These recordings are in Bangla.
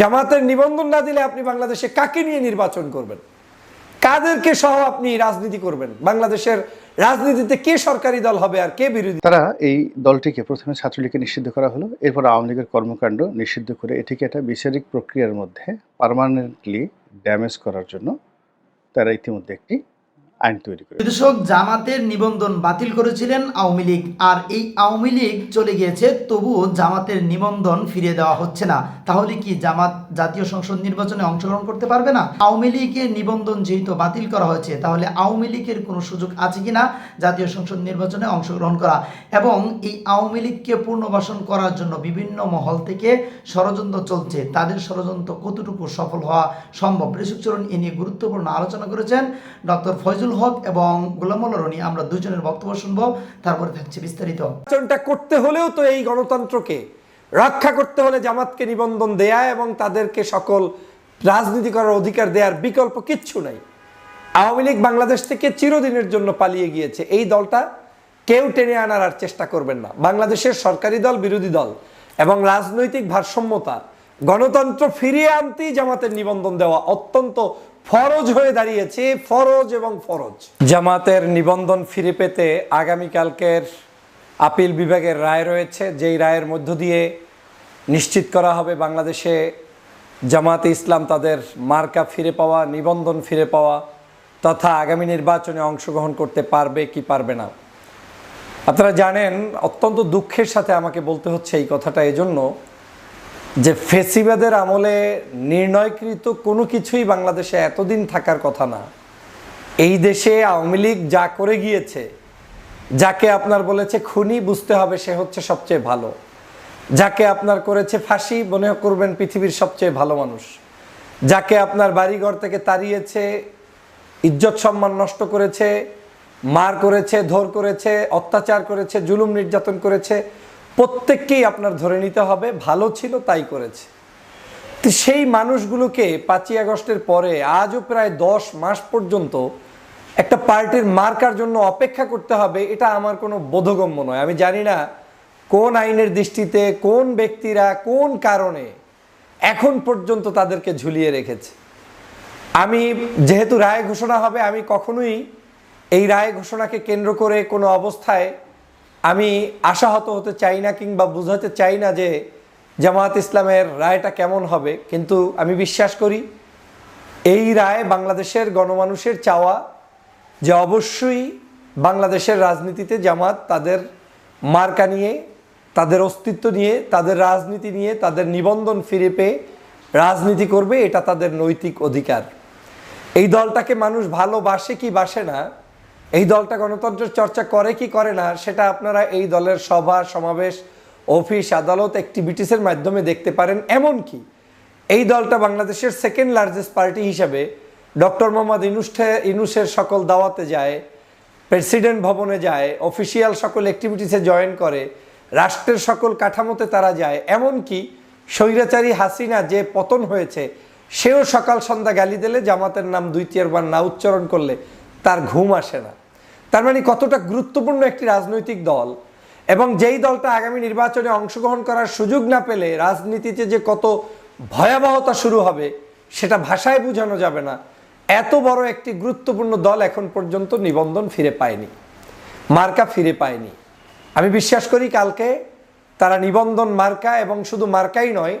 জামাতের নিবন্ধন না দিলে আপনি বাংলাদেশে কাকে নিয়ে নির্বাচন করবেন? কাদেরকে সহ আপনি রাজনীতি করবেন? বাংলাদেশের রাজনীতিতে কে সরকারি দল হবে আর কে বিরোধী? তারা এই দলটিকে প্রথমে ছাত্রলীগকে নিষিদ্ধ করা হলো, এরপর আওয়ামী লীগের কর্মকাণ্ড নিষিদ্ধ করে এটিকে একটা বিচারিক প্রক্রিয়ার মধ্যে পার্মানেন্টলি ড্যামেজ করার জন্য তারা ইতিমধ্যে একটি আইন তৈরি করে দর্শক জামাতের নিবন্ধন বাতিল করেছিলেন আওয়ামী লীগ, আর এই আওয়ামী লীগ চলে গিয়েছে, তবুও জামাতের নিবন্ধন ফিরিয়ে দেওয়া হচ্ছে না। তাহলে কি জামাত জাতীয় সংসদ নির্বাচনে অংশগ্রহণ করতে পারবে না? আওয়ামী লীগের নিবন্ধন যেহেতু বাতিল করা হয়েছে, তাহলে আওয়ামী লীগের কোনো সুযোগ আছে কিনা জাতীয় সংসদ নির্বাচনে অংশগ্রহণ করা? এবং এই আওয়ামী লীগকে পুনর্বাসন করার জন্য বিভিন্ন মহল থেকে ষড়যন্ত্র চলছে, তাদের ষড়যন্ত্র কতটুকু সফল হওয়া সম্ভব? ঋষিকচরণ এ নিয়ে গুরুত্বপূর্ণ আলোচনা করেছেন ডক্টর ফয়জুল হক এবং গোলামুল্লা রনি, আমরা দুজনের বক্তব্য শুনব। তারপরে থাকছে বিস্তারিত। নির্বাচনটা করতে হলেও তো এই গণতন্ত্রকে রক্ষা করতে হলে জামাতকে নিবন্ধন দেয়া এবং তাদেরকে সকল রাজনীতি করার অধিকার দেওয়ার বিকল্প কিচ্ছু নাই। আওয়ামী লীগ বাংলাদেশ থেকে চিরদিনের জন্য পালিয়ে গিয়েছে। এই দলটা কেউ টেনে আনার আর চেষ্টা করবেন না। বাংলাদেশের সরকারি দল, বিরোধী দল এবং রাজনৈতিক ভারসাম্যতা, গণতন্ত্র ফিরিয়ে আনতেই জামাতের নিবন্ধন দেওয়া অত্যন্ত ফরজ হয়ে দাঁড়িয়েছে, ফরজ এবং ফরজ। জামাতের নিবন্ধন ফিরে পেতে আগামীকালকের আপিল বিভাগের রায় রয়েছে, যেই রায়ের মধ্য দিয়ে নিশ্চিত করা হবে বাংলাদেশে জামাতে ইসলাম তাদের মার্কা ফিরে পাওয়া, নিবন্ধন ফিরে পাওয়া, তথা আগামী নির্বাচনে অংশগ্রহণ করতে পারবে কি পারবে না। আপনারা জানেন, অত্যন্ত দুঃখের সাথে আমাকে বলতে হচ্ছে এই কথাটা, এজন্য যে ফেসিবাদের আমলে নির্ণয়কৃত কোনো কিছুই বাংলাদেশে এতদিন থাকার কথা না। এই দেশে আওয়ামী লীগ যা করে গিয়েছে, যাকে আপনার বলেছে খুনি, বুঝতে হবে সে হচ্ছে সবচেয়ে ভালো। যাকে আপনার করেছে ফাঁসি, মনে করবেন পৃথিবীর সবচেয়ে ভালো মানুষ। যাকে আপনার বাড়িঘর থেকে তাড়িয়েছে, ইজ্জত সম্মান নষ্ট করেছে, মার করেছে, ধর করেছে, অত্যাচার করেছে, জুলুম নির্যাতন করেছে প্রত্যেককেই আপনার ধরে নিতে হবে, ভালো ছিল তাই করেছে। তো সেই মানুষগুলোকে পাঁচই আগস্টের পরে, আজও প্রায় দশ মাস পর্যন্ত একটা পার্টির মার্কার জন্য অপেক্ষা করতে হবে, এটা আমার কোনো বোধগম্য নয়। আমি জানি না কোন আইনের দৃষ্টিতে, কোন ব্যক্তিরা, কোন কারণে এখন পর্যন্ত তাদেরকে ঝুলিয়ে রেখেছে। আমি যেহেতু রায় ঘোষণা হবে, আমি কখনোই এই রায় ঘোষণাকে কেন্দ্র করে কোনো অবস্থায় আমি আশাহত হতে চাই না কিংবা বুঝাতে চাই না যে জামায়াত ইসলামের রায়টা কেমন হবে, কিন্তু আমি বিশ্বাস করি এই রায় বাংলাদেশের গণমানুষের চাওয়া যে অবশ্যই বাংলাদেশের রাজনীতিতে জামাত তাদের মার্কা নিয়ে, তাদের অস্তিত্ব নিয়ে, তাদের রাজনীতি নিয়ে, তাদের নিবন্ধন ফিরে পেয়ে রাজনীতি করবে, এটা তাদের নৈতিক অধিকার। এই দলটাকে মানুষ ভালোবাসে কি বাসে না এই দলটা গণতন্ত্রের চর্চা করে কি করে না, সেটা আপনারা এই দলের সভা, সমাবেশ, অফিস, আদালত অ্যাক্টিভিটিসের মাধ্যমে দেখতে পারেন। এমনকি এই দলটা বাংলাদেশের সেকেন্ড লার্জেস্ট পার্টি হিসাবে ডক্টর মোহাম্মদ ইনুষ্ঠে ইনুসের সকল দাওয়াতে যায়, প্রেসিডেন্ট ভবনে যায়, অফিসিয়াল সকল অ্যাক্টিভিটিসে জয়েন করে, রাষ্ট্রের সকল কাঠামোতে তারা যায়। এমনকি স্বৈরাচারী হাসিনা যে পতন হয়েছে, সেও সকাল সন্ধ্যা গালি দিলে জামাতের নাম দুই চারবার না উচ্চারণ করলে তার ঘুম আসে না। তার মানে কতটা গুরুত্বপূর্ণ একটি রাজনৈতিক দল? এবং যেই দলটা আগামী নির্বাচনে অংশগ্রহণ করার সুযোগ না পেলে রাজনীতিতে যে কত ভয়াবহতা শুরু হবে, সেটা ভাষায় বোঝানো যাবে না। এত বড় একটি গুরুত্বপূর্ণ দল এখন পর্যন্ত নিবন্ধন ফিরে পায়নি, মার্কা ফিরে পায়নি। আমি বিশ্বাস করি কালকে তারা নিবন্ধন মার্কা এবং শুধু মার্কাই নয়,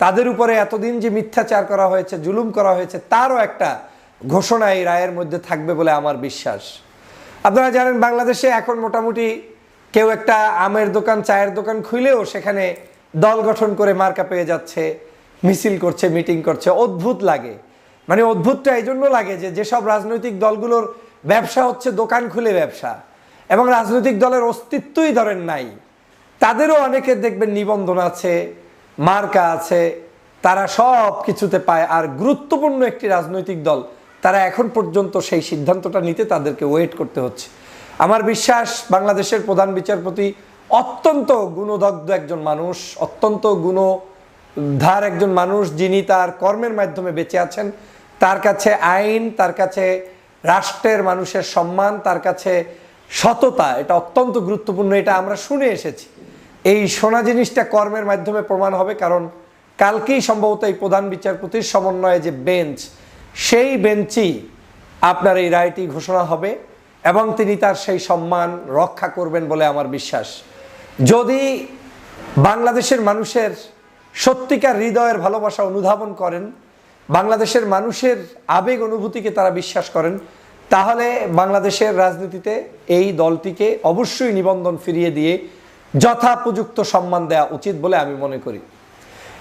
তাদের উপরে এতদিন যে মিথ্যাচার করা হয়েছে, জুলুম করা হয়েছে, তারও একটা ঘোষণা এই রায়ের মধ্যে থাকবে বলে আমার বিশ্বাস। আপনারা জানেন বাংলাদেশে এখন মোটামুটি কেউ একটা আমের দোকান, চায়ের দোকান খুলেও সেখানে দল গঠন করে মার্কা পেয়ে যাচ্ছে, মিছিল করছে, মিটিং করছে। অদ্ভুত লাগে। মানে অদ্ভুতটা এই জন্য লাগে যে যেসব রাজনৈতিক দলগুলোর ব্যবসা হচ্ছে দোকান খুলে ব্যবসা, এবং রাজনৈতিক দলের অস্তিত্বই ধরেন নাই। তাদেরও অনেকের দেখবেন নিবন্ধন আছে, মার্কা আছে, তারা সব কিছুতে পায়। আর গুরুত্বপূর্ণ একটি রাজনৈতিক দল তারা এখন পর্যন্ত সেই সিদ্ধান্তটা নিতে তাদেরকে ওয়েট করতে হচ্ছে। আমার বিশ্বাস, বাংলাদেশের প্রধান বিচারপতি অত্যন্ত গুণদগ্ধ একজন মানুষ, অত্যন্ত গুণধার একজন মানুষ যিনি তার কর্মের মাধ্যমে বেঁচে আছেন। তার কাছে আইন, তার কাছে রাষ্ট্রের মানুষের সম্মান, তার কাছে সততা, এটা অত্যন্ত গুরুত্বপূর্ণ, এটা আমরা শুনে এসেছি। এই শোনা জিনিসটা কর্মের মাধ্যমে প্রমাণ হবে, কারণ কালকেই সম্ভবত এই প্রধান বিচারপতির সমন্বয়ে যে বেঞ্চ সেই বেঞ্চই আপনার এই রায়টি ঘোষণা হবে এবং তিনি তার সেই সম্মান রক্ষা করবেন বলে আমার বিশ্বাস। যদি বাংলাদেশের মানুষের সত্যিকার হৃদয়ের ভালোবাসা অনুধাবন করেন, বাংলাদেশের মানুষের আবেগ অনুভূতিকে তারা বিশ্বাস করেন, তাহলে বাংলাদেশের রাজনীতিতে এই দলটিকে অবশ্যই নিবন্ধন ফিরিয়ে দিয়ে যথাপযুক্ত সম্মান দেওয়া উচিত বলে আমি মনে করি।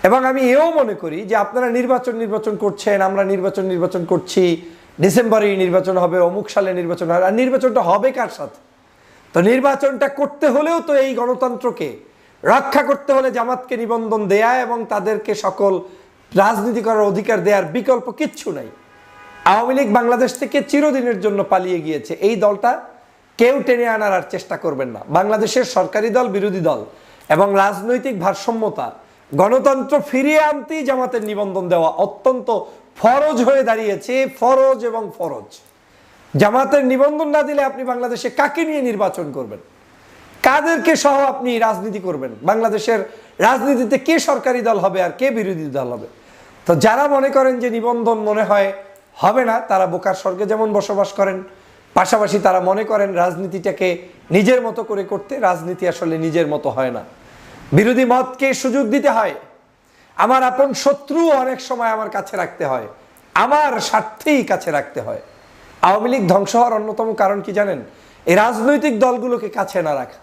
এবং আমি এও মনে করি যে আপনারা নির্বাচন নির্বাচন করছেন, আমরা নির্বাচন নির্বাচন করছি ডিসেম্বরেই নির্বাচন হবে, অমুক সালে নির্বাচন হবে আর নির্বাচনটা হবে কার সাথে? তো নির্বাচনটা করতে হলেও তো এই গণতন্ত্রকে রক্ষা করতে হলে জামাতকে নিবন্ধন দেয়া এবং তাদেরকে সকল রাজনীতি করার অধিকার দেওয়ার বিকল্প কিচ্ছু নাই। আওয়ামী লীগ বাংলাদেশ থেকে চিরদিনের জন্য পালিয়ে গিয়েছে। এই দলটা কেউ টেনে আনার আর চেষ্টা করবেন না। বাংলাদেশের সরকারি দল, বিরোধী দল এবং রাজনৈতিক ভারসাম্যতা গণতন্ত্র ফিরিয়ে আনতেই জামাতের নিবন্ধন দেওয়া অত্যন্ত ফরজ হয়ে দাঁড়িয়েছে, ফরজ এবং ফরজ। জামাতের নিবন্ধন না দিলে আপনি বাংলাদেশে কাকে নিয়ে নির্বাচন করবেন? কাদেরকে সহ আপনি রাজনীতি করবেন? বাংলাদেশের রাজনীতিতে কে সরকারি দল হবে আর কে বিরোধী দল হবে? তো যারা মনে করেন যে নিবন্ধন মনে হয় হবে না, তারা বোকার স্বর্গে যেমন বসবাস করেন, পাশাপাশি তারা মনে করেন রাজনীতিটাকে নিজের মতো করে করতে রাজনীতি আসলে নিজের মতো হয় না। বিরোধী মতকে সুযোগ দিতে হয়। আমার আপন শত্রু অনেক সময় আমার কাছে রাখতে হয়। আমার স্বার্থেই কাছে রাখতে হয়। আওয়ামী লীগ ধ্বংস হওয়ার অন্যতম কারণ কি জানেন? এই রাজনৈতিক দলগুলোকে কাছে না রাখা।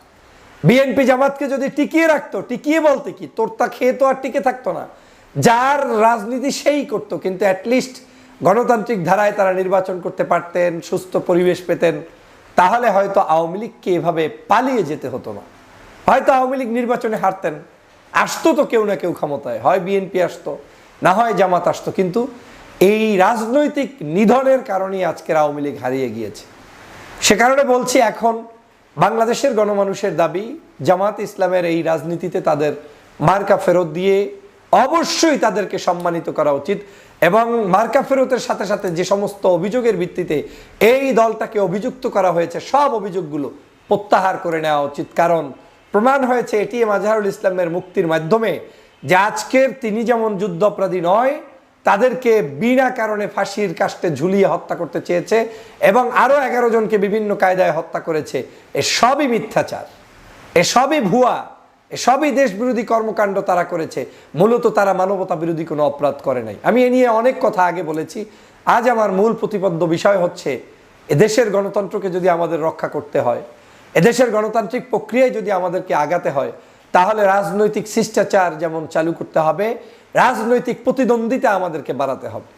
বিএনপি জামাতকে যদি টিকিয়ে রাখতো, টিকিয়ে বলতে কি? তোর তা খেয়ে তো আর টিকে থাকতো না। যার রাজনীতি সেই করতো, কিন্তু অ্যাটলিস্ট গণতান্ত্রিক ধারায় তারা নির্বাচন করতে পারতেন, সুস্থ পরিবেশ পেতেন। তাহলে হয়তো আওয়ামী লীগকে এভাবে পালিয়ে যেতে হতো না। হয়তো আওয়ামী লীগ নির্বাচনে হারতেন। আসতো তো কেউ না কেউ ক্ষমতায়। হয় বিএনপি আসতো, না হয় জামাত আসতো। কিন্তু এই রাজনৈতিক নিধনের কারণেই আজকের আওয়ামী লীগ হারিয়ে গিয়েছে। সে কারণে বলছি এখন বাংলাদেশের গণমানুষের দাবি, জামাত ইসলামের এই রাজনীতিতে তাদের মার্কা ফেরত দিয়ে অবশ্যই তাদেরকে সম্মানিত করা উচিত এবং মার্কা ফেরতের সাথে সাথে যে সমস্ত অভিযোগের ভিত্তিতে এই দলটাকে অভিযুক্ত করা হয়েছে, সব অভিযোগগুলো প্রত্যাহার করে নেওয়া উচিত। কারণ প্রমাণ হয়েছে এটিএম আজহারুল ইসলামের মুক্তির মাধ্যমে যে আজকের তিনি যেমন যুদ্ধাপরাধী নয়, তাদেরকে বিনা কারণে ফাঁসির কাস্টে ঝুলিয়ে হত্যা করতে চেয়েছে এবং আরও এগারো জনকে বিভিন্ন কায়দায় হত্যা করেছে। এ সবই মিথ্যাচার। এ সবই ভুয়া। এ সবই দেশ বিরোধী কর্মকাণ্ড তারা করেছে। মূলত তারা মানবতা বিরোধী কোনো অপরাধ করে নাই। আমি এ নিয়ে অনেক কথা আগে বলেছি। আজ আমার মূল প্রতিপাদ্য বিষয় হচ্ছে এদেশের গণতন্ত্রকে যদি আমাদের রক্ষা করতে হয় এদেশের গণতান্ত্রিক প্রক্রিয়ায় যদি আমাদেরকে আগাতে হয়, তাহলে রাজনৈতিক শিষ্টাচার যেমন চালু করতে হবে, রাজনৈতিক প্রতিদ্বন্দ্বিতা আমাদেরকে বাড়াতে হবে।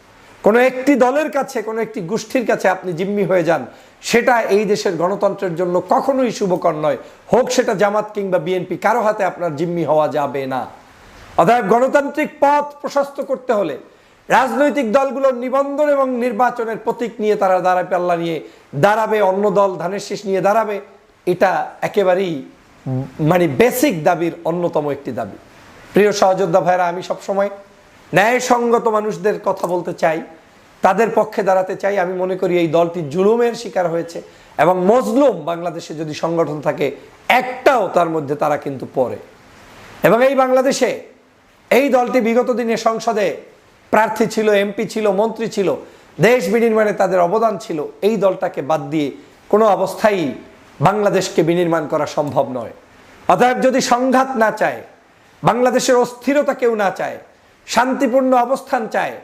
কোনো একটি দলের কাছে, কোনো একটি গোষ্ঠীর কাছে আপনি জিম্মি হয়ে যান, সেটা এই দেশের গণতন্ত্রের জন্য কখনোই শুভকর নয়। হোক সেটা জামাত কিংবা বিএনপি, কারও হাতে আপনার জিম্মি হওয়া যাবে না। অতএব গণতান্ত্রিক পথ প্রশস্ত করতে হলে রাজনৈতিক দলগুলোর নিবন্ধন এবং নির্বাচনের প্রতীক নিয়ে তারা দাঁড়াবে পাল্লা নিয়ে দাঁড়াবে, অন্য দল ধানের শীষ নিয়ে দাঁড়াবে। এটা একেবারেই মানে বেসিক দাবির অন্যতম একটি দাবি। প্রিয় সহযোদ্ধা ভাইরা, আমি সবসময় ন্যায়সঙ্গত মানুষদের কথা বলতে চাই, তাদের পক্ষে দাঁড়াতে চাই। আমি মনে করি এই দলটি জুলুমের শিকার হয়েছে এবং মজলুম বাংলাদেশে যদি সংগঠন থাকে, একটাও তার মধ্যে তারা কিন্তু পড়ে। এবং এই বাংলাদেশে এই দলটি বিগত দিনে সংসদে প্রার্থী ছিল, এমপি ছিল, মন্ত্রী ছিল, দেশ বিনির্মাণে তাদের অবদান ছিল। এই দলটাকে বাদ দিয়ে কোনো অবস্থায় বাংলাদেশকে বিনির্মাণ করা সম্ভব নয়। অতএব যদি সংঘাত না চায়, বাংলাদেশের অস্থিরতা কেউ না চায়, শান্তিপূর্ণ অবস্থান চায়,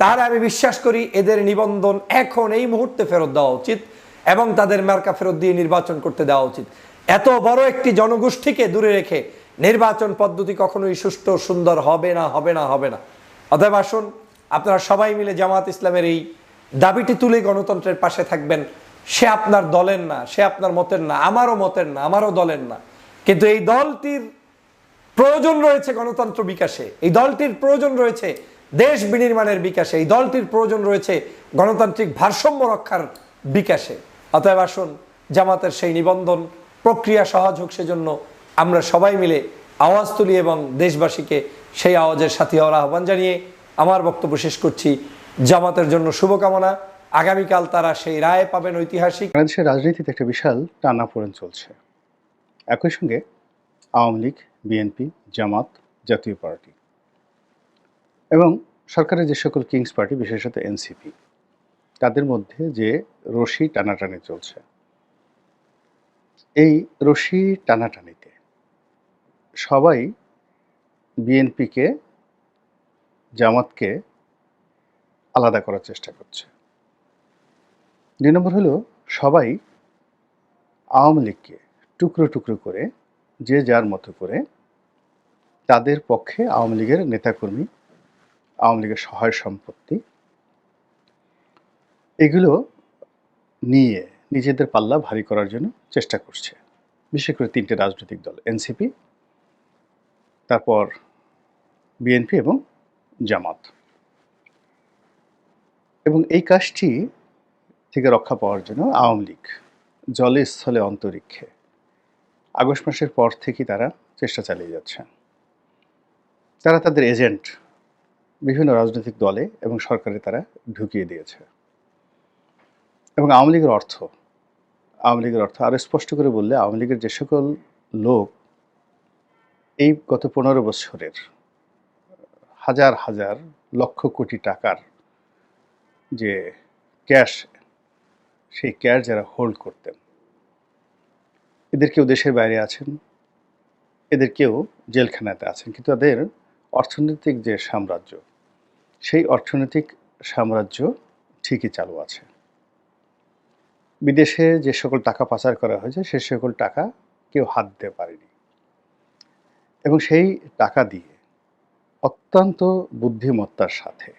তাহলে আমি বিশ্বাস করি এদের নিবন্ধন এখন এই মুহূর্তে ফেরত দেওয়া উচিত এবং তাদের মার্কা ফেরত দিয়ে নির্বাচন করতে দেওয়া উচিত। এত বড় একটি জনগোষ্ঠীকে দূরে রেখে নির্বাচন পদ্ধতি কখনোই সুষ্ঠু, সুন্দর হবে না হবে না হবে না। অতএব আসুন, আপনারা সবাই মিলে জামাত ইসলামের এই দাবিটি তুলে গণতন্ত্রের পাশে থাকবেন। সে আপনার দলের না, সে আপনার মতের না, আমারও মতের না, আমারও দলের না। কিন্তু এই দলটির প্রয়োজন রয়েছে গণতন্ত্র বিকাশে, এই দলটির প্রয়োজন রয়েছে দেশ বিনির্মাণের বিকাশে, এই দলটির প্রয়োজন রয়েছে গণতান্ত্রিক ভারসাম্য রক্ষার বিকাশে। অতএব আসুন, জামাতের সেই নিবন্ধন, প্রক্রিয়া সহজ হোক সেজন্য আমরা সবাই মিলে আওয়াজ তুলি এবং দেশবাসীকে সেই আওয়াজের সাথী হওয়ার আহ্বান জানিয়ে আমার বক্তব্য শেষ করছি। জামাতের জন্য শুভকামনা। আগামীকাল তারা সেই রায় পাবেন ঐতিহাসিক। বাংলাদেশের রাজনীতিতে একটা বিশাল টানাপোড়েন চলছে। একই সঙ্গে আওয়ামী লীগ, বিএনপি, জামাত জাতীয় পার্টি এবং সরকারের যে সকল কিংস পার্টি, বিশেষত এনসিপি, তাদের মধ্যে যে রশি টানাটানি চলছে, এই রশি টানাটানিতে সবাই বিএনপিকে, জামাতকে আলাদা করার চেষ্টা করছে। দুই নম্বর হলো সবাই আওয়ামী লীগকে টুকরো টুকরো করে, যে যার মতো করে তাদের পক্ষে আওয়ামী লীগের নেতাকর্মী, আওয়ামী লীগের সহায় সম্পত্তি, এগুলো নিয়ে নিজেদের পাল্লা ভারী করার জন্য চেষ্টা করছে। বিশেষ করে তিনটে রাজনৈতিক দল, এনসিপি, তারপর বিএনপি এবং জামাত। এবং এই কাজটি থেকে রক্ষা পাওয়ার জন্য আওয়ামী লীগ জলে স্থলে অন্তরিক্ষে আগস্ট মাসের পর থেকেই তারা চেষ্টা চালিয়ে যাচ্ছে তারা তাদের এজেন্ট বিভিন্ন রাজনৈতিক দলে এবং সরকারে তারা ঢুকিয়ে দিয়েছে। এবং আওয়ামী লীগের অর্থ, আওয়ামী লীগের অর্থ আরও স্পষ্ট করে বললে আওয়ামী লীগের যে সকল লোক এই গত পনেরো বছরের হাজার হাজার লক্ষ কোটি টাকার যে ক্যাশ সেই কেয়ার যারা হোল্ড করতেন। এদের কেউ দেশের বাইরে আছেন, এদের কেউ জেলখানাতে আছেন, কিন্তু তাদের অর্থনৈতিক যে সাম্রাজ্য, সেই অর্থনৈতিক সাম্রাজ্য ঠিকই চালু আছে। বিদেশে যে সকল টাকা পাচার করা হয়েছে, সে সকল টাকা কেউ হাত দিতে পারেনি। এবং সেই টাকা দিয়ে অত্যন্ত বুদ্ধিমত্তার সাথে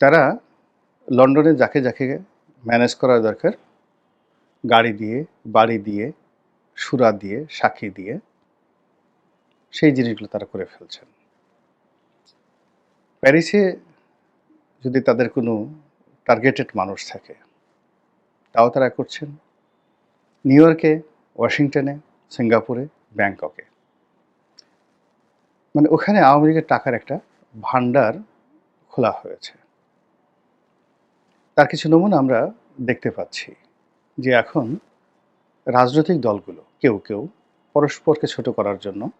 তারা লন্ডনে যাকে যাকে ম্যানেজ করা দরকার। গাড়ি দিয়ে, বাড়ি দিয়ে, সুরা দিয়ে, সাক্ষী দিয়ে সেই জিনিসগুলো তারা করে ফেলছেন। প্যারিসে যদি তাদের কোনো টার্গেটেড মানুষ থাকে, তাও তারা করছেন। নিউ ইয়র্কে, ওয়াশিংটনে, সিঙ্গাপুরে, ব্যাংককে। মানে ওখানে আওয়ামী লীগের টাকার একটা ভান্ডার খোলা হয়েছে। তার কিছু নমুনা আমরা দেখতে পাচ্ছি যে এখন রাজনৈতিক দলগুলো, কেউ কেউ পরস্পরকে ছোট করার জন্য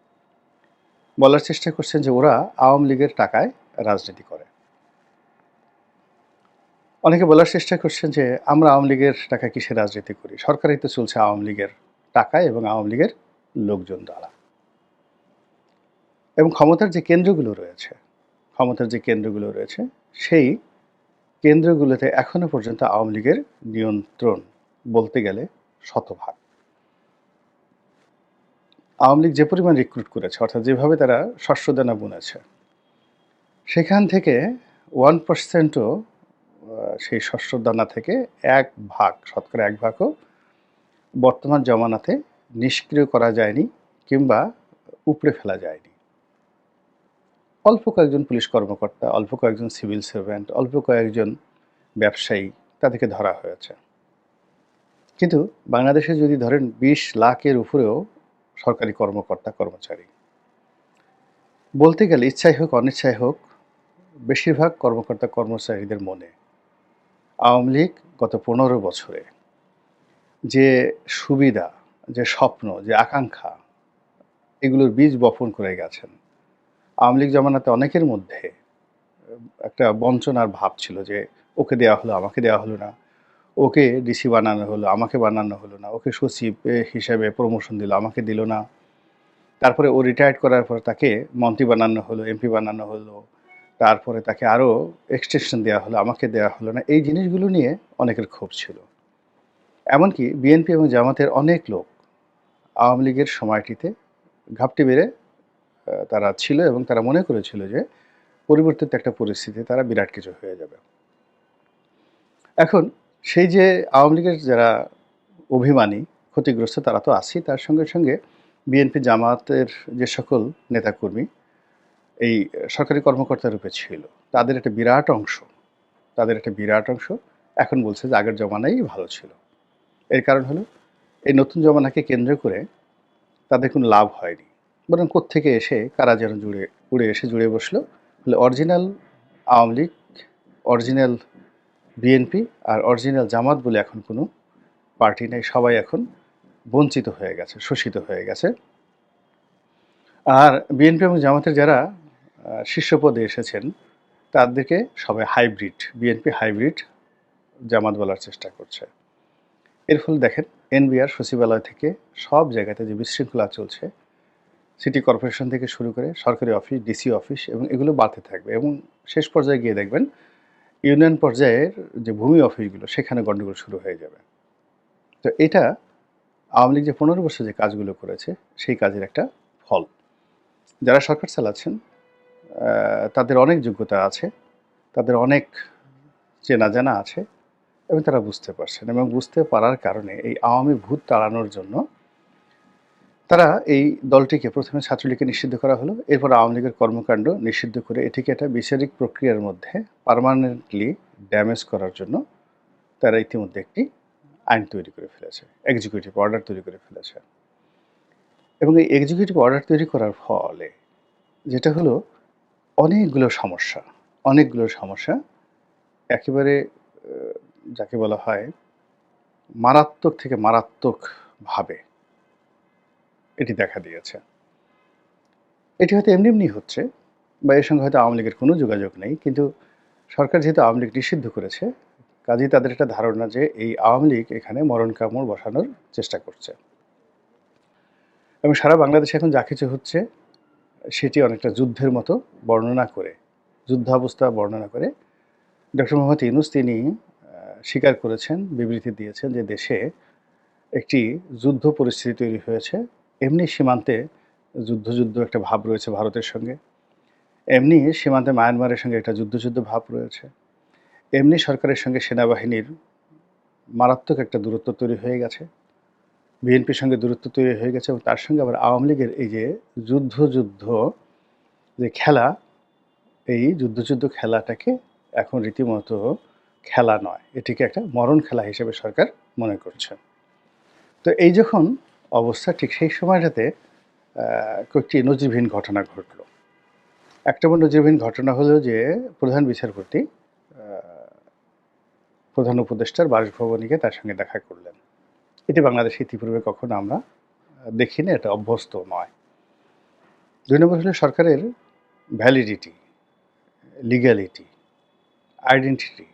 বলার চেষ্টা করছেন যে ওরা আওয়ামী লীগের টাকায় রাজনীতি করে। অনেকে বলার চেষ্টা করছেন যে আমরা আওয়ামী লীগের টাকা কিসে রাজনীতি করি? সরকারই তো চলছে আওয়ামী লীগের টাকায় এবং আওয়ামী লীগের লোকজন দ্বারা। এবং ক্ষমতার যে কেন্দ্রগুলো রয়েছে, ক্ষমতার যে কেন্দ্রগুলো রয়েছে, সেই কেন্দ্রগুলোতে এখনও পর্যন্ত আওয়ামী লীগের নিয়ন্ত্রণ বলতে গেলে শতভাগ। আওয়ামী লীগ যে পরিমাণ রিক্রুট করেছে, অর্থাৎ যেভাবে তারা শস্যদানা বুনেছে, সেখান থেকে ওয়ান পার্সেন্টও সেই শস্যদানা থেকে এক ভাগ, শতকরা এক ভাগও বর্তমান জমানাতে নিষ্ক্রিয় করা যায়নি কিংবা উপড়ে ফেলা যায়নি। অল্প কয়েকজন পুলিশ কর্মকর্তা, অল্প কয়েকজন সিভিল সার্ভেন্ট অল্প কয়েকজন ব্যবসায়ী তাদেরকে ধরা হয়েছে। কিন্তু বাংলাদেশে যদি ধরেন বিশ লাখের উপরেও সরকারি কর্মকর্তা, কর্মচারী। বলতে গেলে ইচ্ছাই হোক, অনিচ্ছাই হোক, বেশিরভাগ কর্মকর্তা, কর্মচারীদের মনে আওয়ামী লীগ গত পনেরো বছরে যে সুবিধা, যে স্বপ্ন, যে আকাঙ্ক্ষা, এগুলোর বীজ বপন করে গেছেন। আওয়ামী লীগ জমানাতে অনেকের মধ্যে একটা বঞ্চনার ভাব ছিল যে, ওকে দেওয়া হলো, আমাকে দেওয়া হলো না। ওকে ডিসি বানানো হলো, আমাকে বানানো হলো না। ওকে সচিব হিসাবে প্রমোশন দিল, আমাকে দিল না। তারপরে ও রিটায়ার্ড করার পর তাকে মন্ত্রী বানানো হলো এমপি বানানো হলো। তারপরে তাকে আরও এক্সটেনশন দেওয়া হলো, আমাকে দেওয়া হলো না। এই জিনিসগুলো নিয়ে অনেকের ক্ষোভ ছিল। এমনকি বিএনপি এবং জামাতের অনেক লোক আওয়ামী লীগের সময়টিতে ঘাপটি বেড়ে তারা ছিল এবং তারা মনে করেছিল যে পরিবর্তিত একটা পরিস্থিতি তারা বিরাট কিছু হয়ে যাবে। এখন সেই যে আওয়ামী লীগের যারা অভিমানী, ক্ষতিগ্রস্ত তারা তো আছেই, তার সঙ্গে সঙ্গে বিএনপি জামাতের যে সকল নেতাকর্মী, এই সরকারি কর্মকর্তা রূপে ছিল, তাদের একটা বিরাট অংশ, তাদের একটা বিরাট অংশ এখন বলছে যে আগের জমানাই ভালো ছিল। এর কারণ হলো, এই নতুন জমানাকে কেন্দ্র করে তাদের কোনো লাভ হয়নি। বরং কোত্থেকে এসে, কারা যেন জুড়ে, উড়ে এসে জুড়ে বসল? বলে original Awami League, original BNP আর অরিজিনাল জামাত বলে এখন কোনো পার্টি নেই। সবাই এখন বঞ্চিত হয়ে গেছে, শোষিত হয়ে গেছে। আর বিএনপি এবং জামাতের যারা শীর্ষ পদে এসেছেন, তাদেরকে সবাই হাইব্রিড, বিএনপি হাইব্রিড জামাত বলার চেষ্টা করছে। এর ফলে দেখেন, এনবিআর সচিবালয় থেকে সব জায়গাতে যে বিশৃঙ্খলা চলছে সিটি কর্পোরেশন থেকে শুরু করে সরকারি অফিস, ডিসি অফিস এবং এগুলো বাড়তে থাকবে এবং শেষ পর্যায়ে গিয়ে দেখবেন ইউনিয়ন পর্যায়ের যে ভূমি অফিসগুলো, সেখানে গণ্ডগোল শুরু হয়ে যাবে। তো এটা আওয়ামী লীগ যে পনেরো বছর যে কাজগুলো করেছে, সেই কাজের একটা ফল। যারা সরকার চালাচ্ছেন তাদের অনেক যোগ্যতা আছে, তাদের অনেক চেনা জানা আছে এবং তারা বুঝতে পারছেন এবং বুঝতে পারার কারণে এই আওয়ামী ভূত তাড়ানোর জন্য তারা এই দলটিকে প্রথমে ছাত্রলীগকে নিষিদ্ধ করা হলো, এরপর আওয়ামী লীগের কর্মকাণ্ড নিষিদ্ধ করে এটিকে একটা বিচারিক প্রক্রিয়ার মধ্যে পার্মানেন্টলি ড্যামেজ করার জন্য তারা ইতিমধ্যে একটি আইন তৈরি করে ফেলেছে এক্সিকিউটিভ অর্ডার তৈরি করে ফেলেছে। এবং এই এক্সিকিউটিভ অর্ডার তৈরি করার ফলে যেটা হলো, অনেকগুলো সমস্যা অনেকগুলো সমস্যা, একেবারে যাকে বলা হয় মারাত্মক থেকে মারাত্মকভাবে এটি দেখা দিয়েছে। এটি হয়তো এমনি এমনি হচ্ছে বা এর সঙ্গে হয়তো আওয়ামী লীগের কোনো যোগাযোগ নেই, কিন্তু সরকার যেহেতু আওয়ামী লীগ নিষিদ্ধ করেছে, কাজেই তাদের একটা ধারণা যে এই আওয়ামী লীগ এখানে মরণ কামড় বসানোর চেষ্টা করছে। এবং সারা বাংলাদেশে এখন যা কিছু হচ্ছে, সেটি অনেকটা যুদ্ধের মতো বর্ণনা করে, যুদ্ধাবস্থা বর্ণনা করে। ডক্টর মোহাম্মদ ইউনুস তিনি স্বীকার করেছেন, বিবৃতি দিয়েছেন যে দেশে একটি যুদ্ধ পরিস্থিতি তৈরি হয়েছে। এমনি সীমান্তে যুদ্ধ যুদ্ধ একটা ভাব রয়েছে ভারতের সঙ্গে। এমনি সীমান্তে মায়ানমারের সঙ্গে একটা যুদ্ধ যুদ্ধ ভাব রয়েছে। এমনি সরকারের সঙ্গে সেনাবাহিনীর মারাত্মক একটা দূরত্ব তৈরি হয়ে গেছে। বিএনপির সঙ্গে দূরত্ব তৈরি হয়ে গেছে এবং তার সঙ্গে আবার আওয়ামী লীগের এই যে যুদ্ধ যুদ্ধ যে খেলা, এই যুদ্ধ যুদ্ধ খেলাটাকে এখন রীতিমতো খেলা নয়, এটিকে একটা মরণ খেলা হিসেবে সরকার মনে করছে। তো এই যখন অবস্থা, ঠিক সেই সময়টাতে কয়েকটি নজিরবিহীন ঘটনা ঘটলো। একটা নজিরবিহীন ঘটনা হলো যে, প্রধান বিচারপতি প্রধান উপদেষ্টার বাসভবনে গিয়ে তার সঙ্গে দেখা করলেন। এটি বাংলাদেশে ইতিপূর্বে কখনো আমরা দেখিনি, এটা অভ্যস্ত নয়। দুই নম্বর হলো সরকারের ভ্যালিডিটি লিগ্যালিটি আইডেন্টিটি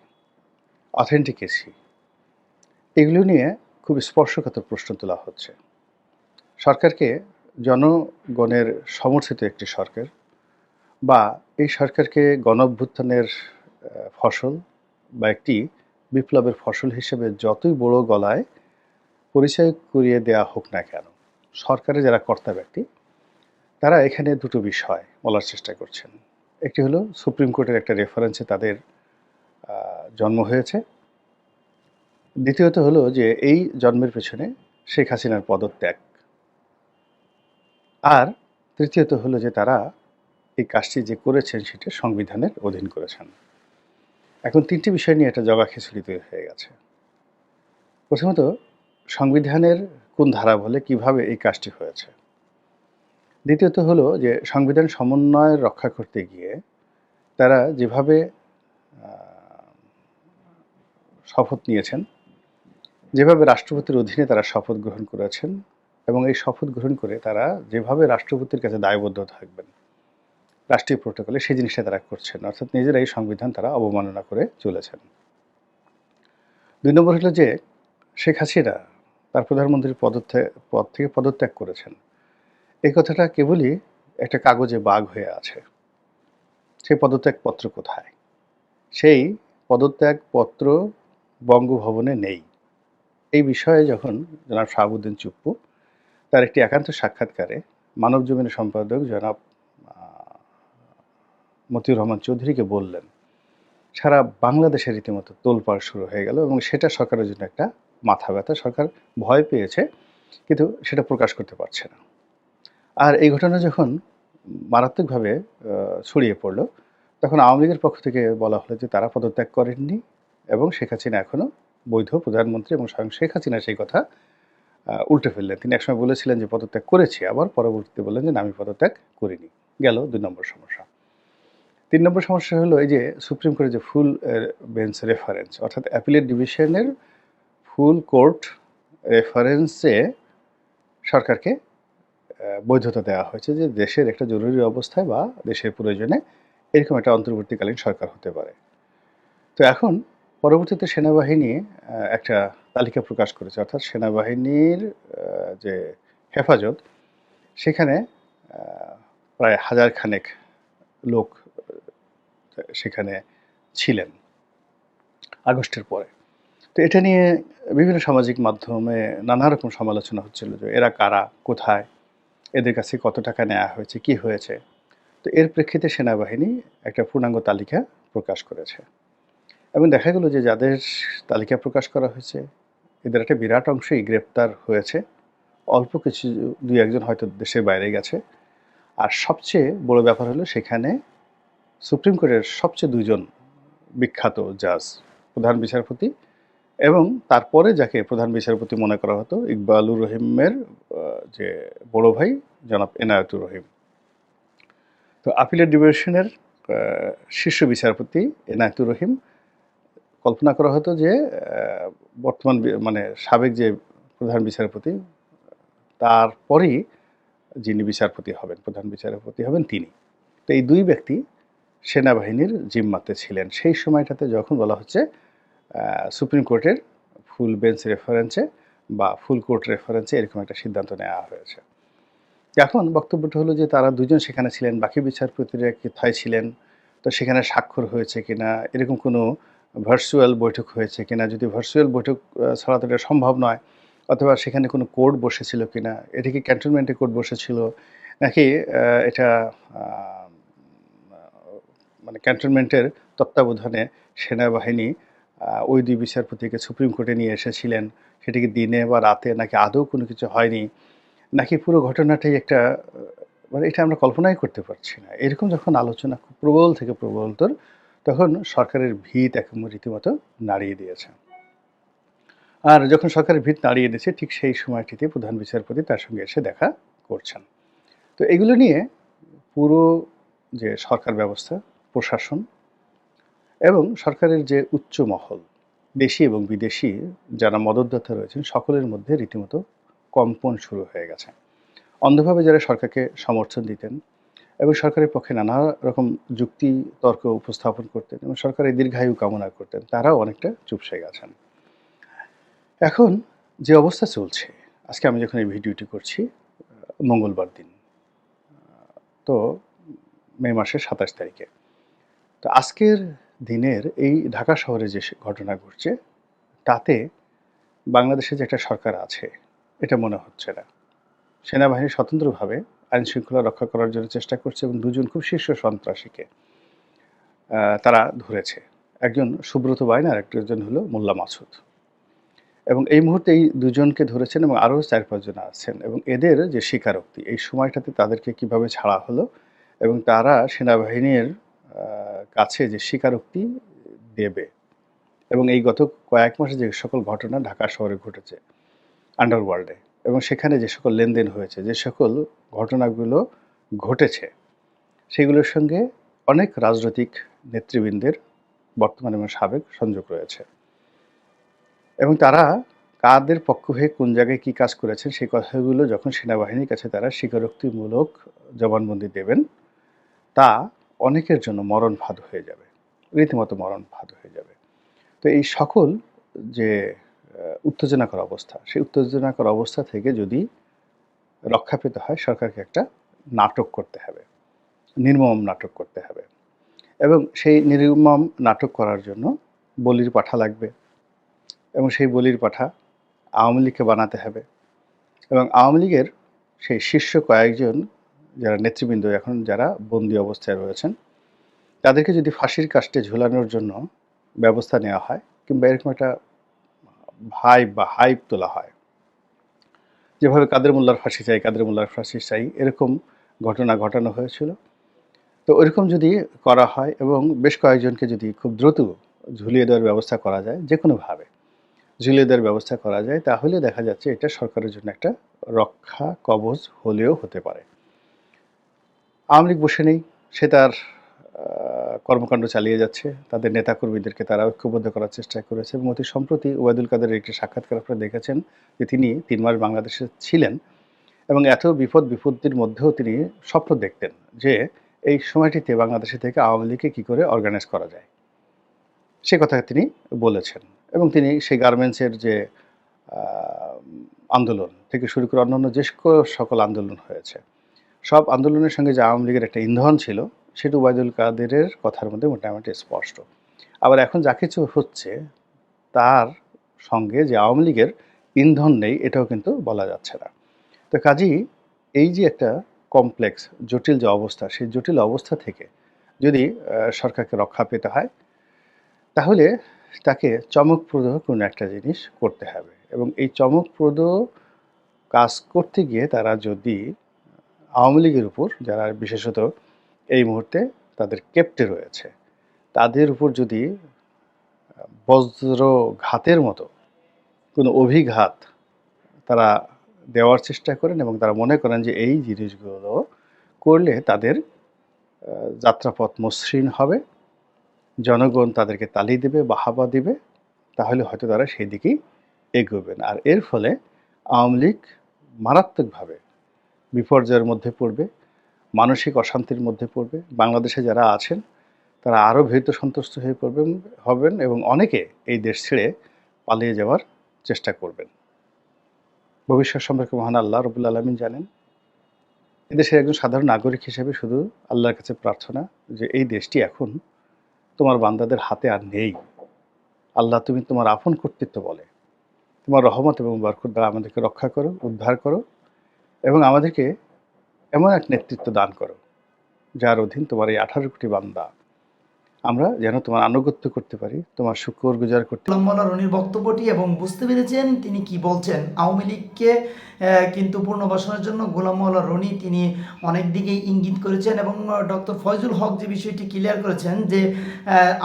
অথেন্টিকেসি এগুলো নিয়ে খুব স্পর্শকাতর প্রশ্ন তোলা হচ্ছে। সরকারকে জনগণের সমর্থিত একটি সরকার বা এই সরকারকে গণ অভ্যুত্থানের আহ, ফসল বা একটি বিপ্লবের ফসল হিসেবে যতই বড় গলায় পরিচয় করিয়ে দেয়া হোক না কেন সরকারের যারা কর্তা ব্যক্তি তারা এখানে দুটো বিষয় বলার চেষ্টা করছেন। একটি হলো সুপ্রিম কোর্টের একটা রেফারেন্সে তাদের জন্ম হয়েছে। দ্বিতীয়ত হলো যে এই জন্মের পেছনে শেখ হাসিনার পদত্যাগ। আর তৃতীয়ত হলো যে তারা এই কাজটি যে করেছেন সেটা সংবিধানের অধীন করেছেন। এখন তিনটি বিষয় নিয়ে একটা জগা খিচুড়ি তৈরি হয়ে গেছে। প্রথমত, সংবিধানের কোন ধারা বলে কীভাবে এই কাজটি হয়েছে? দ্বিতীয়ত হলো যে সংবিধান সমন্বয় রক্ষা করতে গিয়ে তারা যেভাবে শপথ নিয়েছেন, যেভাবে রাষ্ট্রপতির অধীনে তারা শপথ গ্রহণ করেছেন এবং এই শপথ গ্রহণ করে তারা যেভাবে রাষ্ট্রপতির কাছে দায়বদ্ধ থাকবেন, রাষ্ট্রীয় প্রোটোকলে সেই জিনিসটা তারা করছেন। অর্থাৎ নিজেরাই সংবিধান তারা অবমাননা করে চলেছেন। দুই নম্বর হলো যে, শেখ হাসিনা তার প্রধানমন্ত্রীর পদত্যাগ, পদ থেকে পদত্যাগ করেছেন। এই কথাটা কেবলই একটা কাগজে বাঘ হয়ে আছে। সেই পদত্যাগপত্র কোথায়? সেই পদত্যাগপত্র বঙ্গভবনে নেই। এই বিষয়ে যখন জনাব শাহাবুদ্দিন চুপ্পু তার একটি একান্ত সাক্ষাৎকারে মানব জমিনের সম্পাদক জনাব মতিউর রহমান চৌধুরীকে বললেন, সারা বাংলাদেশের রীতিমতো তোলপাড় শুরু হয়ে গেল এবং সেটা সরকারের জন্য একটা মাথা ব্যথা। সরকার ভয় পেয়েছে, কিন্তু সেটা প্রকাশ করতে পারছে না। আর এই ঘটনা যখন মারাত্মকভাবে ছড়িয়ে পড়ল, তখন আওয়ামী লীগের পক্ষ থেকে বলা হলো যে তারা পদত্যাগ করেননি এবং শেখ হাসিনা এখনও বৈধ প্রধানমন্ত্রী এবং স্বয়ং শেখ হাসিনা সেই কথা উল্টে ফেললেন। তিনি একসময় বলেছিলেন যে, পদত্যাগ করেছি, আবার পরবর্তীতে বললেন যে আমি পদত্যাগ করিনি। গেল দুই নম্বর সমস্যা। তিন নম্বর সমস্যা হলো এই যে, সুপ্রিম কোর্টের যে ফুল বেঞ্চ রেফারেন্স অর্থাৎ অ্যাপিলেট ডিভিশনের ফুল কোর্ট রেফারেন্সে সরকারকে বৈধতা দেওয়া হয়েছে যে, দেশের একটা জরুরি অবস্থায় বা দেশের প্রয়োজনে এরকম একটা অন্তর্বর্তীকালীন সরকার হতে পারে। তো এখন পরবর্তীতে সেনাবাহিনী একটা তালিকা প্রকাশ করেছে। অর্থাৎ সেনাবাহিনীর যে হেফাজত, সেখানে প্রায় হাজার খানেক লোক সেখানে ছিলেন আগস্টের পরে। তো এটা নিয়ে বিভিন্ন সামাজিক মাধ্যমে নানা রকম সমালোচনা হচ্ছিল যে এরা কারা, কোথায়, এদের কাছে কত টাকা নেওয়া হয়েছে, কি হয়েছে। তো এর প্রেক্ষিতে সেনাবাহিনী একটা পূর্ণাঙ্গ তালিকা প্রকাশ করেছে। এবং দেখা গেল যে যাদের তালিকা প্রকাশ করা হয়েছে, এদের একটা বিরাট অংশই গ্রেপ্তার হয়েছে। অল্প কিছু, দুই একজন হয়তো দেশের বাইরে গেছে। আর সবচেয়ে বড় ব্যাপার হলো সেখানে সুপ্রিম কোর্টের সবচেয়ে দুজন বিখ্যাত জাজ, প্রধান বিচারপতি এবং তারপরে যাকে প্রধান বিচারপতি মনে করা হতো, ইকবালুর রহিমের যে বড় ভাই, জনাব এনায়েতুর রহিম। তো আপিলের ডিভিশনের শীর্ষ বিচারপতি এনায়েতুর রহিম কল্পনা করা হতো যে বর্তমান মানে সাবেক যে প্রধান বিচারপতি, তারপরেই যিনি বিচারপতি হবেন, প্রধান বিচারপতি হবেন তিনি। তো এই দুই ব্যক্তি সেনাবাহিনীর জিম্মাতে ছিলেন। সেই সময়টাতে যখন বলা হচ্ছে সুপ্রিম কোর্টের ফুল বেঞ্চ রেফারেন্সে বা ফুল কোর্ট রেফারেন্সে এরকম একটা সিদ্ধান্ত নেওয়া হয়েছে। এখন বক্তব্যটা হলো যে, তারা দুজন সেখানে ছিলেন, বাকি বিচারপতিরা কোথায় ছিলেন, তো সেখানে স্বাক্ষর হয়েছে কিনা, এরকম কোনো ভার্চুয়াল বৈঠক হয়েছে কিনা? যদি ভার্চুয়াল বৈঠক ছাড়া তো এটা সম্ভব নয়, অথবা সেখানে কোনো কোর্ট বসেছিল কিনা? এটা কি ক্যান্টনমেন্টে কোর্ট বসেছিল? নাকি এটা মানে ক্যান্টনমেন্টের তত্ত্বাবধানে সেনাবাহিনী ওই দুই বিচারপতিকে সুপ্রিম কোর্টে নিয়ে এসেছিলেন? সেটা কি দিনে বা রাতে নাকি আদৌ কোনো কিছু হয়নি? নাকি পুরো ঘটনাটাই একটা মানে এটা আমরা কল্পনাই করতে পারছি না। এরকম যখন আলোচনা খুব প্রবল থেকে প্রবলতর তখন সরকারের ভিত এখন রীতিমতো নাড়িয়ে দিয়েছে। আর যখন সরকারের ভিত নাড়িয়ে দিয়েছে, ঠিক সেই সময়টিতে প্রধান বিচারপতি তার সঙ্গে এসে দেখা করছেন। তো এগুলো নিয়ে পুরো যে সরকার ব্যবস্থা, প্রশাসন এবং সরকারের যে উচ্চ মহল, দেশি এবং বিদেশি যারা মদতদাতা রয়েছেন, সকলের মধ্যে রীতিমতো কম্পন শুরু হয়ে গেছে। অন্ধভাবে যারা সরকারকে সমর্থন দিতেন এবং সরকারের পক্ষে নানা রকম যুক্তি, তর্ক উপস্থাপন করতেন এবং সরকারের দীর্ঘায়ু কামনা করতেন। তারাও অনেকটা চুপসে গেছেন এখন যে অবস্থা চলছে, আজকে আমি যখন এই ভিডিওটি করছি, মঙ্গলবার দিন, তো মে মাসের সাতাশ তারিখে। তো আজকের দিনের এই ঢাকা শহরে যে ঘটনা ঘটছে, তাতে বাংলাদেশে যে একটা সরকার আছে, এটা মনে হচ্ছে না। সেনাবাহিনী স্বতন্ত্রভাবে আইন শৃঙ্খলা রক্ষা করার জন্য চেষ্টা করছে এবং দুজন খুব শীর্ষ সন্ত্রাসীকে তারা ধরেছে। একজন সুব্রত বাইন আর একজন হলো মোল্লা মাসুদ। এবং এই মুহূর্তে এই দুজনকে ধরেছেন এবং আরও চার পাঁচজন আছেন এবং এদের যে স্বীকারোক্তি, এই সময়টাতে তাদেরকে কীভাবে ছাড়া হলো এবং তারা সেনাবাহিনীর কাছে যে স্বীকারোক্তি দেবে এবং এই গত কয়েক মাসে যে সকল ঘটনা ঢাকা শহরে ঘটেছে আন্ডারওয়ার্ল্ডে এবং সেখানে যে সকল লেনদেন হয়েছে, যে সকল ঘটনাগুলো ঘটেছে, সেগুলোর সঙ্গে অনেক রাজনৈতিক নেতৃবৃন্দের বর্তমান এবং সাবেক সংযোগ রয়েছে। এবং তারা কাদের পক্ষ হয়ে কোন জায়গায় কী কাজ করেছেন, সেই কথাগুলো যখন সেনাবাহিনীর কাছে তারা স্বীকারোক্তিমূলক জবানবন্দি দেবেন, তা অনেকের জন্য মরণ ফাঁদ হয়ে যাবে, রীতিমতো মরণ ফাঁদ হয়ে যাবে। তো এই সকল যে উত্তেজনাকর অবস্থা। সেই উত্তেজনাকর অবস্থা থেকে যদি রক্ষা পেতে হয়, সরকারকে একটা নাটক করতে হবে। নির্মম নাটক করতে হবে। এবং সেই নির্মম নাটক করার জন্য বলির পাঠা লাগবে। এবং সেই বলির পাঠা আওয়ামী লীগকে বানাতে হবে। এবং আওয়ামী লীগের সেই শীর্ষ কয়েকজন যারা নেতৃবৃন্দ, এখন যারা বন্দি অবস্থায় রয়েছেন, তাদেরকে যদি ফাঁসির কাস্টে ঝুলানোর জন্য ব্যবস্থা নেওয়া হয়, কিংবা এরকম একটা ভাই বা হাইপ তোলা হয়। যেভাবে কাদের মোল্লার ফাঁসি চাই, কাদের মোল্লার ফাঁসি চাই, এরকম ঘটনা ঘটানো হয়েছিল। তো ওইরকম যদি করা হয় এবং বেশ কয়েকজনকে যদি খুব দ্রুত ঝুলিয়ে দেওয়ার ব্যবস্থা করা যায় যে কোনোভাবে ঝুলিয়ে দেওয়ার ব্যবস্থা করা যায়, তাহলে দেখা যাচ্ছে এটা সরকারের জন্য একটা রক্ষা কবচ হলেও হতে পারে। আওয়ামী লীগ বসে নেই, সে তার কর্মকাণ্ড চালিয়ে যাচ্ছে। তাদের নেতাকর্মীদেরকে তারা ঐক্যবদ্ধ করার চেষ্টা করেছে এবং অতি সম্প্রতি ওবায়দুল কাদের একটি সাক্ষাৎকার আপনারা দেখেছেন যে তিনি তিন মাস বাংলাদেশে ছিলেন এবং এত বিপদ বিপত্তির মধ্যেও তিনি স্বপ্ন দেখতেন যে এই সময়টিতে বাংলাদেশে থেকে আওয়ামী লীগকে কী করে অর্গানাইজ করা যায়। সে কথা তিনি বলেছেন এবং তিনি সেই গার্মেন্টসের যে আন্দোলন থেকে শুরু করে অন্যান্য যে সকল- সকল আন্দোলন হয়েছে, সব আন্দোলনের সঙ্গে যে আওয়ামী লীগের একটা ইন্ধন ছিল সেটা উবায়দুল কাদেরের কথার মধ্যে মোটামুটি স্পষ্ট। আবার এখন যা কিছু হচ্ছে, তার সঙ্গে যে আওয়ামী লীগের ইন্ধন নেই, এটাও কিন্তু বলা যাচ্ছে না। তো কাজেই এই যে একটা কমপ্লেক্স, জটিল যে অবস্থা, সেই জটিল অবস্থা থেকে যদি সরকারকে রক্ষা পেতে হয়, তাহলে তাকে চমকপ্রদ কোনো একটা জিনিস করতে হবে। এবং এই চমকপ্রদ কাজ করতে গিয়ে তারা যদি আওয়ামী লীগের উপর, যারা বিশেষত এই মুহূর্তে তাদের কেপ্টে রয়েছে। তাদের উপর যদি বজ্রঘাতের মতো কোনো অভিঘাত তারা দেওয়ার চেষ্টা করেন এবং তারা মনে করেন যে এই জিনিসগুলো করলে তাদের যাত্রাপথ মসৃণ হবে, জনগণ তাদেরকে তালি দেবে, বাহাবা দিবে, তাহলে হয়তো তারা সেই দিকেই এগোবেন। আর এর ফলে আওয়ামী লীগ মারাত্মকভাবে বিপর্যয়ের মধ্যে পড়বে। মানসিক অশান্তির মধ্যে পড়বে। বাংলাদেশে যারা আছেন, তারা আরও ভীত সন্তুষ্ট হয়ে পড়বেন, হবেন এবং অনেকে এই দেশ ছেড়ে পালিয়ে যাওয়ার চেষ্টা করবেন। ভবিষ্যৎ সম্পর্কে মহান আল্লাহ রবুল আলমিন জানেন এদেশের একজন সাধারণ নাগরিক হিসেবে শুধু আল্লাহর কাছে প্রার্থনা যে এই দেশটি এখন তোমার বান্দাদের হাতে আর নেই। আল্লাহ তুমি তোমার আপন কর্তৃত্ব বলে। তোমার রহমত এবং বরকত দ্বারা আমাদেরকে রক্ষা করো, উদ্ধার করো এবং আমাদেরকে এমন এক নেতৃত্ব দান করো যার অধীন তোমার এই আঠারো কোটি বান্দা আমরা যেন তোমার আনুগত্য করতে পারি, তোমার শুকর গুজার করতে রনির বক্তব্যটি এবং বুঝতে পেরেছেন তিনি কি বলছেন। আওয়ামী লীগকে কিন্তু পুনর্বাসনের জন্য গোলাম মোল্লা রনি তিনি অনেক দিকেই ইঙ্গিত করেছেন এবং ডক্টর ফয়জুল হক যে বিষয়টি ক্লিয়ার করেছেন যে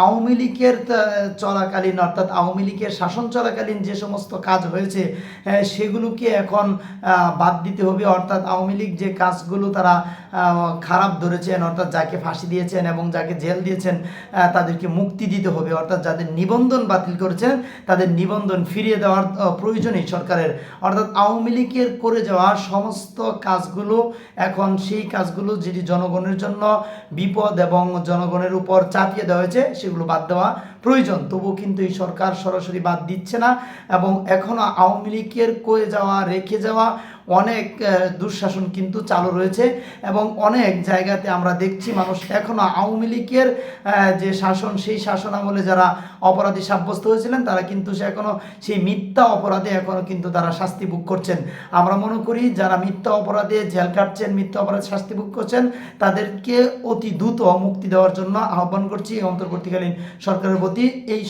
আওয়ামী লীগের চলাকালীন অর্থাৎ আওয়ামী লীগের শাসন চলাকালীন যে সমস্ত কাজ হয়েছে সেগুলোকে এখন বাদ দিতে হবে। অর্থাৎ আওয়ামী লীগ যে কাজগুলো তারা খারাপ ধরেছেন, অর্থাৎ যাকে ফাঁসি দিয়েছেন এবং যাকে জেল দিয়েছেন তাদেরকে মুক্তি দিতে হবে। অর্থাৎ যাদের নিবন্ধন বাতিল করেছেন তাদের নিবন্ধন ফিরিয়ে দেওয়ার আহ, প্রয়োজনই সরকারের। অর্থাৎ আওয়ামী লীগের করে যাওয়া সমস্ত কাজগুলো এখন সেই কাজগুলো যেটি জনগণের জন্য বিপদ এবং জনগণের উপর চাপিয়ে দেওয়া হয়েছে সেগুলো বাদ দেওয়া প্রয়োজন। তবু কিন্তু এই সরকার সরাসরি বাদ দিচ্ছে না এবং এখনও আওয়ামী লীগের করে যাওয়া রেখে যাওয়া অনেক দুঃশাসন কিন্তু চালু রয়েছে এবং অনেক জায়গাতে আমরা দেখছি মানুষ এখনও আওয়ামী লীগের যে শাসন, সেই শাসন আমলে যারা অপরাধী সাব্যস্ত হয়েছিলেন, তারা কিন্তু সে এখনও সেই মিথ্যা অপরাধে এখনও কিন্তু তারা শাস্তি ভোগ করছেন। আমরা মনে করি যারা মিথ্যা অপরাধে জেল কাটছেন, মিথ্যা অপরাধে শাস্তি ভোগ করছেন, তাদেরকে অতি দ্রুত মুক্তি দেওয়ার জন্য আহ্বান করছি অন্তর্বর্তীকালীন সরকারের প্রতি। এই